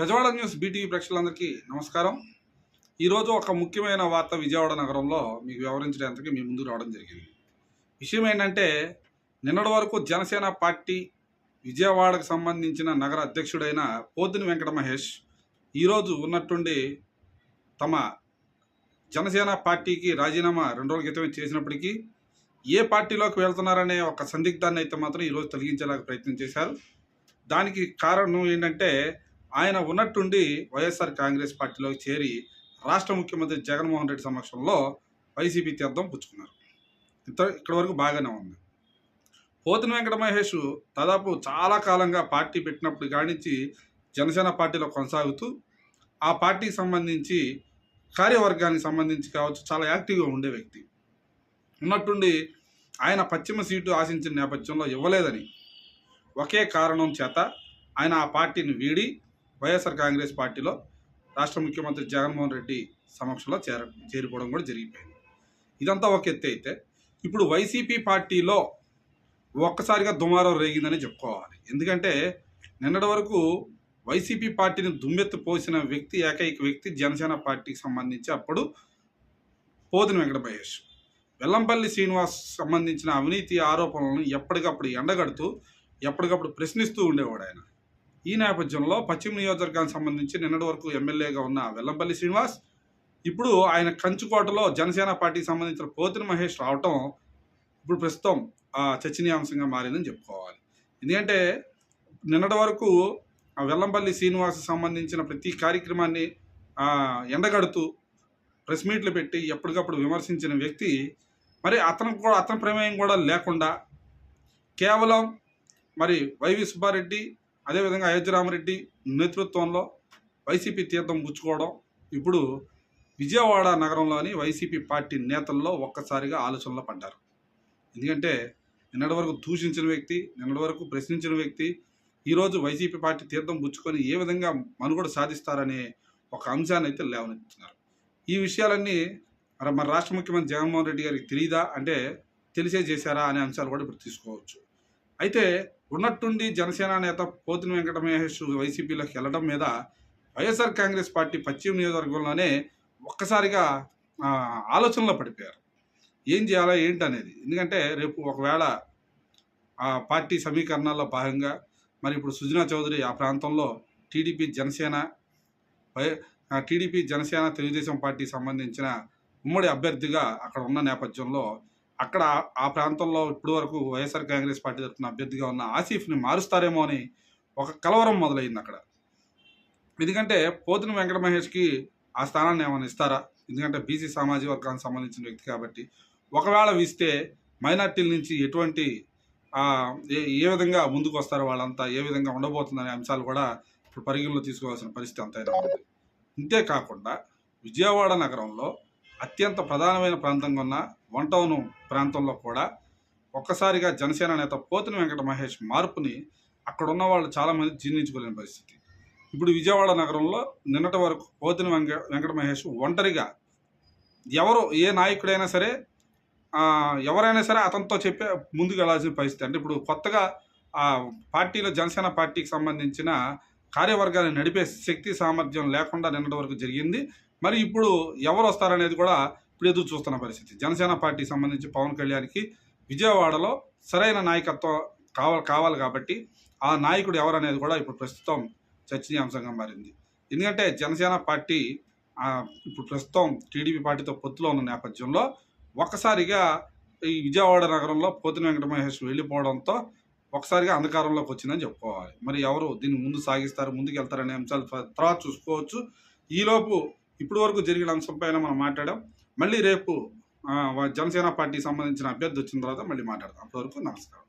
Gajawada news BTV ప్రేక్షకులందరికీ నమస్కారం. ఈరోజు ఒక ముఖ్యమైన వార్త విజయవాడ నగరంలో మీకు వివరించడానికి మీ ముందు రావడం జరిగింది. విషయం ఏంటంటే నిన్నటి వరకు జనసేన పార్టీ విజయవాడకు సంబంధించిన నగర అధ్యక్షుడైన పోతిని వెంకట మహేష్ ఈరోజు ఉన్నట్టుండి తమ జనసేన పార్టీకి రాజీనామా రెండు రోజుల క్రితమే చేసినప్పటికీ ఏ పార్టీలోకి వెళ్తున్నారనే ఒక సందిగ్ధాన్ని అయితే మాత్రం ఈరోజు తొలగించేలా ప్రయత్నం చేశారు. దానికి కారణం ఏంటంటే ఆయన ఉన్నట్టుండి వైఎస్ఆర్ కాంగ్రెస్ పార్టీలోకి చేరి రాష్ట్ర ముఖ్యమంత్రి జగన్మోహన్ రెడ్డి సమక్షంలో వైసీపీ తీర్థం పుచ్చుకున్నారు. ఇంత ఇక్కడ వరకు బాగానే ఉంది. పోతిన వెంకట మహేష్ దాదాపు చాలా కాలంగా పార్టీ పెట్టినప్పుడు కానించి జనసేన పార్టీలో కొనసాగుతూ ఆ పార్టీకి సంబంధించి కార్యవర్గానికి సంబంధించి కావచ్చు చాలా యాక్టివ్గా ఉండే వ్యక్తి. ఉన్నట్టుండి ఆయన పశ్చిమ సీటు ఆశించిన నేపథ్యంలో ఇవ్వలేదని ఒకే కారణం చేత ఆయన ఆ పార్టీని వీడి వైఎస్ఆర్ కాంగ్రెస్ పార్టీలో రాష్ట్ర ముఖ్యమంత్రి జగన్మోహన్ రెడ్డి సమక్షంలో చేర చేరిపోవడం కూడా జరిగిపోయింది. ఇదంతా ఒక ఎత్తి అయితే ఇప్పుడు వైసీపీ పార్టీలో ఒక్కసారిగా దుమారం రేగిందని చెప్పుకోవాలి. ఎందుకంటే నిన్నటి వరకు వైసీపీ పార్టీని దుమ్మెత్తు పోసిన వ్యక్తి ఏకైక వ్యక్తి జనసేన పార్టీకి సంబంధించి అప్పుడు పోదిన వెంకట మహేష్ వెల్లంపల్లి శ్రీనివాస్ సంబంధించిన అవినీతి ఆరోపణలను ఎప్పటికప్పుడు ఎండగడుతూ ఎప్పటికప్పుడు ప్రశ్నిస్తూ ఉండేవాడు ఆయన. ఈ నేపథ్యంలో పశ్చిమ నియోజకవర్గానికి సంబంధించి నిన్నటి వరకు ఎమ్మెల్యేగా ఉన్న వెల్లంపల్లి శ్రీనివాస్ ఇప్పుడు ఆయన కంచుకోటలో జనసేన పార్టీకి సంబంధించిన పోతిన మహేష్ రావటం ఇప్పుడు ప్రస్తుతం ఆ, చర్చనీయాంశంగా మారిందని చెప్పుకోవాలి. ఎందుకంటే నిన్నటి వరకు ఆ వెల్లంపల్లి శ్రీనివాస్ సంబంధించిన ప్రతి కార్యక్రమాన్ని ఎండగడుతూ ప్రెస్ మీట్లు పెట్టి ఎప్పటికప్పుడు విమర్శించిన వ్యక్తి మరి అతను కూడా అతని ప్రమేయం కూడా లేకుండా కేవలం మరి వైవి సుబ్బారెడ్డి అదేవిధంగా అయోధ్యరామరెడ్డి నేతృత్వంలో వైసీపీ తీర్థం పుచ్చుకోవడం ఇప్పుడు విజయవాడ నగరంలోని వైసీపీ పార్టీ నేతల్లో ఒక్కసారిగా ఆలోచనలో పడ్డారు. ఎందుకంటే నిన్నటి వరకు దూషించిన వ్యక్తి నిన్నటి వరకు ప్రశ్నించిన వ్యక్తి ఈరోజు వైసీపీ పార్టీ తీర్థం పుచ్చుకొని ఏ విధంగా మనుగడ సాధిస్తారనే ఒక అంశాన్ని అయితే లేవనెత్తున్నారు ఈ విషయాలన్నీ మరి మన రాష్ట్ర ముఖ్యమంత్రి జగన్మోహన్ రెడ్డి గారికి తెలియదా అంటే తెలిసే చేశారా? అనే అంశాలు కూడా ఇప్పుడు తీసుకోవచ్చు. అయితే ఉన్నట్టుండి జనసేన నేత పోతిని వెంకట మహేష్ వైసీపీలోకి వెళ్ళడం మీద వైఎస్ఆర్ కాంగ్రెస్ పార్టీ పశ్చిమ నియోజకవర్గంలోనే ఒక్కసారిగా ఆలోచనలో పడిపోయారు. ఏం చేయాలా ఏంటి అనేది ఎందుకంటే రేపు ఒకవేళ ఆ పార్టీ సమీకరణాల్లో భాగంగా మరి ఇప్పుడు సుజనా చౌదరి ఆ ప్రాంతంలో టీడీపీ జనసేన వై- టీడీపీ జనసేన తెలుగుదేశం పార్టీకి సంబంధించిన ఉమ్మడి అభ్యర్థిగా అక్కడ ఉన్న నేపథ్యంలో అక్కడ ఆ ప్రాంతంలో ఇప్పటి వరకు వైఎస్ఆర్ కాంగ్రెస్ పార్టీ తరఫున అభ్యర్థిగా ఉన్న ఆసిఫ్ని మారుస్తారేమో అని ఒక కలవరం మొదలైంది అక్కడ. ఎందుకంటే పోతిన వెంకట మహేష్కి ఆ స్థానాన్ని ఏమైనా ఇస్తారా? ఎందుకంటే బీసీ సామాజిక వర్గానికి సంబంధించిన వ్యక్తి కాబట్టి. ఒకవేళ ఇస్తే మైనార్టీల నుంచి ఎటువంటి ఏ విధంగా ముందుకు వస్తారు వాళ్ళంతా ఏ విధంగా ఉండబోతుందనే అంశాలు కూడా ఇప్పుడు పరిగణలో తీసుకోవాల్సిన పరిస్థితి అంతైనా ఉంది. ఇంతేకాకుండా విజయవాడ నగరంలో అత్యంత ప్రధానమైన ప్రాంతంగా ఉన్న వన్ టౌన్ ప్రాంతంలో కూడా ఒక్కసారిగా జనసేన నేత పోతిన వెంకట మహేష్ మార్పుని అక్కడ ఉన్న వాళ్ళు చాలామంది జీర్ణించుకోలేని పరిస్థితి. ఇప్పుడు విజయవాడ నగరంలో నిన్నటి వరకు పోతిన వెంక వెంకట మహేష్ ఒంటరిగా ఎవరు ఏ నాయకుడైనా సరే ఎవరైనా సరే అతనితో చెప్పే ముందుకు వెళ్ళాల్సిన పరిస్థితి. అంటే ఇప్పుడు కొత్తగా ఆ పార్టీలో జనసేన పార్టీకి సంబంధించిన కార్యవర్గాన్ని నడిపే శక్తి సామర్థ్యం లేకుండా నిన్నటి వరకు జరిగింది. మరి ఇప్పుడు ఎవరు వస్తారనేది కూడా ఇప్పుడు ఎదురు చూస్తున్న పరిస్థితి. జనసేన పార్టీకి సంబంధించి పవన్ కళ్యాణ్కి విజయవాడలో సరైన నాయకత్వం కావాలి కావాలి కాబట్టి ఆ నాయకుడు ఎవరనేది కూడా ఇప్పుడు ప్రస్తుతం చర్చనీయాంశంగా మారింది. ఎందుకంటే జనసేన పార్టీ ఇప్పుడు ప్రస్తుతం టీడీపీ పార్టీతో పొత్తులో ఉన్న నేపథ్యంలో ఒక్కసారిగా ఈ విజయవాడ నగరంలో పోతిన వెంకటమహేష్ వెళ్ళిపోవడంతో ఒకసారిగా అంధకారంలోకి వచ్చిందని చెప్పుకోవాలి. మరి ఎవరు దీన్ని ముందు సాగిస్తారు ముందుకు వెళ్తారనే అంశాలు తర్వాత చూసుకోవచ్చు. ఈలోపు ఇప్పటి వరకు జరిగిన అంశంపైన మనం మాట్లాడాం. మళ్ళీ రేపు జనసేన పార్టీకి సంబంధించిన అభ్యర్థి వచ్చిన తర్వాత మళ్ళీ మాట్లాడదాం. అప్పటివరకు నమస్కారం.